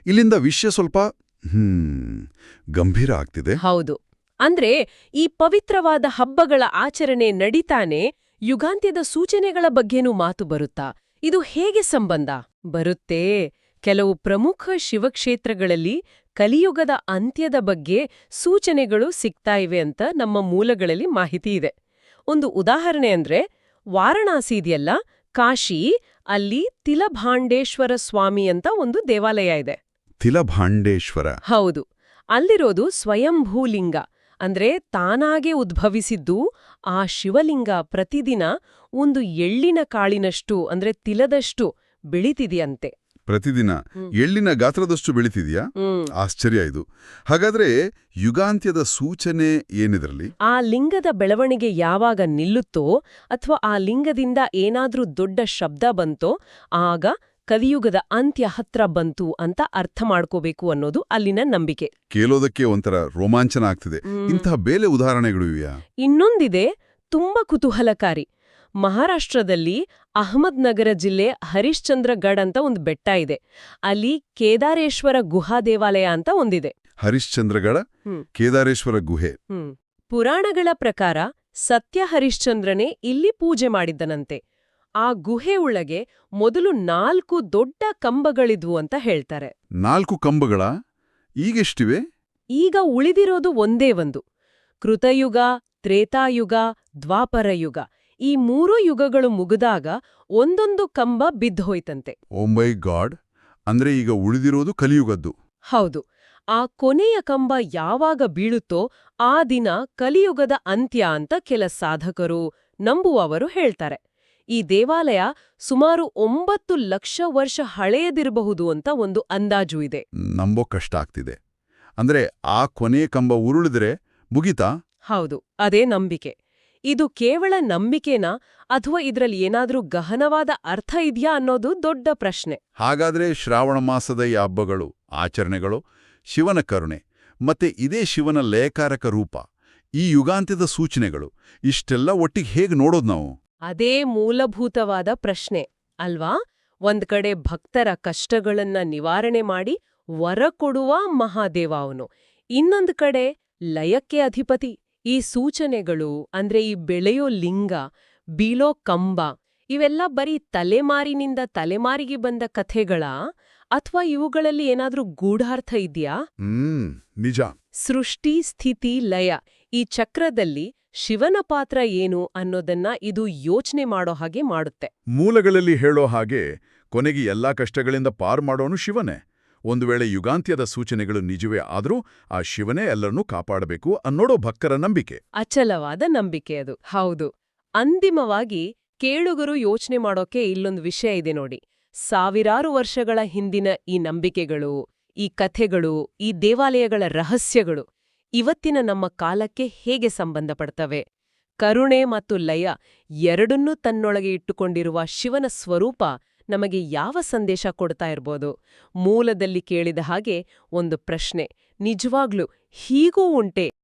ಇಲ್ಲಿಂದ ವಿಷಯ ಸ್ವಲ್ಪ ಹ್ಮ್ ಗಂಭೀರ ಆಗ್ತಿದೆ. ಹೌದು ಅಂದ್ರೆ ಈ ಪವಿತ್ರವಾದ ಹಬ್ಬಗಳ ಆಚರಣೆ ನಡೀತಾನೆ ಯುಗಾಂತ್ಯದ ಸೂಚನೆಗಳ ಬಗ್ಗೆನೂ ಮಾತು ಬರುತ್ತಾ? ಇದು ಹೇಗೆ ಸಂಬಂಧ? ಬರುತ್ತೆ. ಕೆಲವು ಪ್ರಮುಖ ಶಿವಕ್ಷೇತ್ರಗಳಲ್ಲಿ ಕಲಿಯುಗದ ಅಂತ್ಯದ ಬಗ್ಗೆ ಸೂಚನೆಗಳು ಸಿಗ್ತಾ ಇವೆ ಅಂತ ನಮ್ಮ ಮೂಲಗಳಲ್ಲಿ ಮಾಹಿತಿ ಇದೆ. ಒಂದು ಉದಾಹರಣೆ ಅಂದ್ರೆ ವಾರಣಾಸಿ ಇದೆಯಲ್ಲ? ಕಾಶಿ ಅಲ್ಲಿ ತಿಲಭಾಂಡೇಶ್ವರ ಸ್ವಾಮಿ ಅಂತ ಒಂದು ದೇವಾಲಯ ಇದೆ. ತಿಲಭಾಂಡೇಶ್ವರ. ಹೌದು. ಅಲ್ಲಿರೋದು ಸ್ವಯಂಭೂಲಿಂಗ. ಅಂದ್ರೆ ತಾನಾಗೆ ಉದ್ಭವಿಸಿದ್ದು ಆ ಶಿವಲಿಂಗ ಪ್ರತಿದಿನ ಒಂದು ಎಳ್ಳಿನ ಕಾಳಿನಷ್ಟು ಅಂದ್ರೆ ತಿಲದಷ್ಟು ಬೆಳೀತಿದೆಯಂತೆ. ಪ್ರತಿದಿನ ಎಳ್ಳಿನ ಗಾತ್ರದಷ್ಟು ಬೆಳೀತಿದೆಯಾ? ಆಶ್ಚರ್ಯ ಇದು. ಹಾಗಾದ್ರೆ ಯುಗಾಂತ್ಯದ ಸೂಚನೆ ಏನಿದ್ರಲ್ಲಿ? ಆ ಲಿಂಗದ ಬೆಳವಣಿಗೆ ಯಾವಾಗ ನಿಲ್ಲುತ್ತೋ ಅಥವಾ ಆ ಲಿಂಗದಿಂದ ಏನಾದ್ರೂ ದೊಡ್ಡ ಶಬ್ದ ಬಂತೋ ಆಗ ಕಲಿಯುಗದ ಅಂತ್ಯ ಹತ್ರ ಬಂತು ಅಂತ ಅರ್ಥ ಮಾಡ್ಕೋಬೇಕು ಅನ್ನೋದು ಅಲ್ಲಿನ ನಂಬಿಕೆ. ಕೇಳೋದಕ್ಕೆ ಒಂಥರ ರೋಮಾಂಚನ ಆಗ್ತಿದೆ. ಇಂತಹ ಬೇಲೆ ಉದಾಹರಣೆಗಳು ಇವೆಯಾ? ಇನ್ನೊಂದಿದೆ ತುಂಬಾ ಕುತೂಹಲಕಾರಿ. ಮಹಾರಾಷ್ಟ್ರದಲ್ಲಿ ಅಹಮದ್ನಗರ ಜಿಲ್ಲೆ ಹರಿಶ್ಚಂದ್ರಗಢ್ ಅಂತ ಒಂದು ಬೆಟ್ಟ ಇದೆ. ಅಲ್ಲಿ ಕೇದಾರೇಶ್ವರ ಗುಹಾ ದೇವಾಲಯ ಅಂತ ಒಂದಿದೆ. ಹರಿಶ್ಚಂದ್ರಗಢ? ಕೇದಾರೇಶ್ವರ ಗುಹೆ. ಪುರಾಣಗಳ ಪ್ರಕಾರ ಸತ್ಯ ಹರಿಶ್ಚಂದ್ರನೇ ಇಲ್ಲಿ ಪೂಜೆ ಮಾಡಿದ್ದನಂತೆ. ಆ ಗುಹೆ ಒಳಗೆ ಮೊದಲು ನಾಲ್ಕು ದೊಡ್ಡ ಕಂಬಗಳಿದ್ವು ಅಂತ ಹೇಳ್ತಾರೆ. ನಾಲ್ಕು ಕಂಬಗಳ? ಈಗೆಷ್ಟಿವೆ? ಈಗ ಉಳಿದಿರೋದು ಒಂದೇ ಒಂದು. ಕೃತಯುಗ ತ್ರೇತಾಯುಗ ದ್ವಾಪರಯುಗ. ಈ ಮೂರು ಯುಗಗಳು ಮುಗಿದಾಗ ಒಂದೊಂದು ಕಂಬ ಬಿದ್ದೋಯ್ತಂತೆ ಓಂಬೈ ಗಾಡ್! ಅಂದ್ರೆ ಈಗ ಉಳಿದಿರೋದು ಕಲಿಯುಗದ್ದು. ಹೌದು. ಆ ಕೊನೆಯ ಕಂಬ ಯಾವಾಗ ಬೀಳುತ್ತೋ ಆ ದಿನ ಕಲಿಯುಗದ ಅಂತ್ಯ ಅಂತ ಕೆಲ ಸಾಧಕರು ನಂಬುವವರು ಹೇಳ್ತಾರೆ. ಈ ದೇವಾಲಯ ಸುಮಾರು ಒಂಬತ್ತು ಲಕ್ಷ ವರ್ಷ ಹಳೆಯದಿರಬಹುದು ಅಂತ ಒಂದು ಅಂದಾಜು ಇದೆ. ನಂಬೋ ಕಷ್ಟ ಆಗ್ತಿದೆ. ಅಂದ್ರೆ ಆ ಕೊನೆ ಕಂಬ ಉರುಳಿದ್ರೆ ಮುಗಿತಾ? ಹೌದು ಅದೇ ನಂಬಿಕೆ. ಇದು ಕೇವಲ ನಂಬಿಕೆನಾ ಅಥವಾ ಇದರಲ್ಲಿ ಏನಾದ್ರೂ ಗಹನವಾದ ಅರ್ಥ ಇದ್ಯಾ ಅನ್ನೋದು ದೊಡ್ಡ ಪ್ರಶ್ನೆ. ಹಾಗಾದ್ರೆ ಶ್ರಾವಣ ಮಾಸದ ಈ ಹಬ್ಬಗಳು ಆಚರಣೆಗಳು ಶಿವನ ಕರುಣೆ ಮತ್ತೆ ಇದೇ ಶಿವನ ಲಯಕಾರಕ ರೂಪ ಈ ಯುಗಾಂತ್ಯದ ಸೂಚನೆಗಳು ಇಷ್ಟೆಲ್ಲ ಒಟ್ಟಿಗೆ ಹೇಗೆ ನೋಡೋದು ನಾವು? ಅದೇ ಮೂಲಭೂತವಾದ ಪ್ರಶ್ನೆ ಅಲ್ವಾ? ಒಂದ್ ಕಡೆ ಭಕ್ತರ ಕಷ್ಟಗಳನ್ನ ನಿವಾರಣೆ ಮಾಡಿ ವರ ಕೊಡುವ ಮಹಾದೇವ ಅವನು. ಇನ್ನೊಂದು ಕಡೆ ಲಯಕ್ಕೆ ಅಧಿಪತಿ ಈ ಸೂಚನೆಗಳು ಅಂದ್ರೆ ಈ ಬೆಳೆಯೋ ಲಿಂಗ ಬೀಳೋ ಕಂಬ ಇವೆಲ್ಲ ಬರೀ ತಲೆಮಾರಿನಿಂದ ತಲೆಮಾರಿಗೆ ಬಂದ ಕಥೆಗಳ? ಅಥವಾ ಇವುಗಳಲ್ಲಿ ಏನಾದ್ರೂ ಗೂಢಾರ್ಥ ಇದೆಯಾ? ನಿಜ. ಸೃಷ್ಟಿ ಸ್ಥಿತಿ ಲಯ ಈ ಚಕ್ರದಲ್ಲಿ ಶಿವನ ಪಾತ್ರ ಏನು ಅನ್ನೋದನ್ನ ಇದು ಯೋಚನೆ ಮಾಡೋ ಹಾಗೆ ಮಾಡುತ್ತೆ. ಮೂಲಗಳಲ್ಲಿ ಹೇಳೋ ಹಾಗೆ ಕೊನೆಗೆ ಎಲ್ಲಾ ಕಷ್ಟಗಳಿಂದ ಪಾರ್ ಮಾಡೋನು ಶಿವನೇ. ಒಂದು ವೇಳೆ ಯುಗಾಂತ್ಯದ ಸೂಚನೆಗಳು ನಿಜವೇ ಆದರೂ ಆ ಶಿವನೇ ಎಲ್ಲರನ್ನೂ ಕಾಪಾಡಬೇಕು ಅನ್ನೋಡೋ ಭಕ್ತರ ನಂಬಿಕೆ. ಅಚಲವಾದ ನಂಬಿಕೆ ಅದು. ಹೌದು. ಅಂತಿಮವಾಗಿ ಕೇಳುಗರು ಯೋಚನೆ ಮಾಡೋಕೆ ಇಲ್ಲೊಂದು ವಿಷಯ ಇದೆ ನೋಡಿ. ಸಾವಿರಾರು ವರ್ಷಗಳ ಹಿಂದಿನ ಈ ನಂಬಿಕೆಗಳು ಈ ಕಥೆಗಳು ಈ ದೇವಾಲಯಗಳ ರಹಸ್ಯಗಳು ಇವತ್ತಿನ ನಮ್ಮ ಕಾಲಕ್ಕೆ ಹೇಗೆ ಸಂಬಂಧಪಡ್ತವೆ? ಕರುಣೆ ಮತ್ತು ಲಯ ಎರಡನ್ನೂ ತನ್ನೊಳಗೆ ಇಟ್ಟುಕೊಂಡಿರುವ ಶಿವನ ಸ್ವರೂಪ ನಮಗೆ ಯಾವ ಸಂದೇಶ ಕೊಡ್ತಾ ಇರ್ಬೋದು? ಮೂಲದಲ್ಲಿ ಕೇಳಿದ ಹಾಗೆ ಒಂದು ಪ್ರಶ್ನೆ. ನಿಜವಾಗ್ಲೂ ಹೀಗೂ ಉಂಟೆ?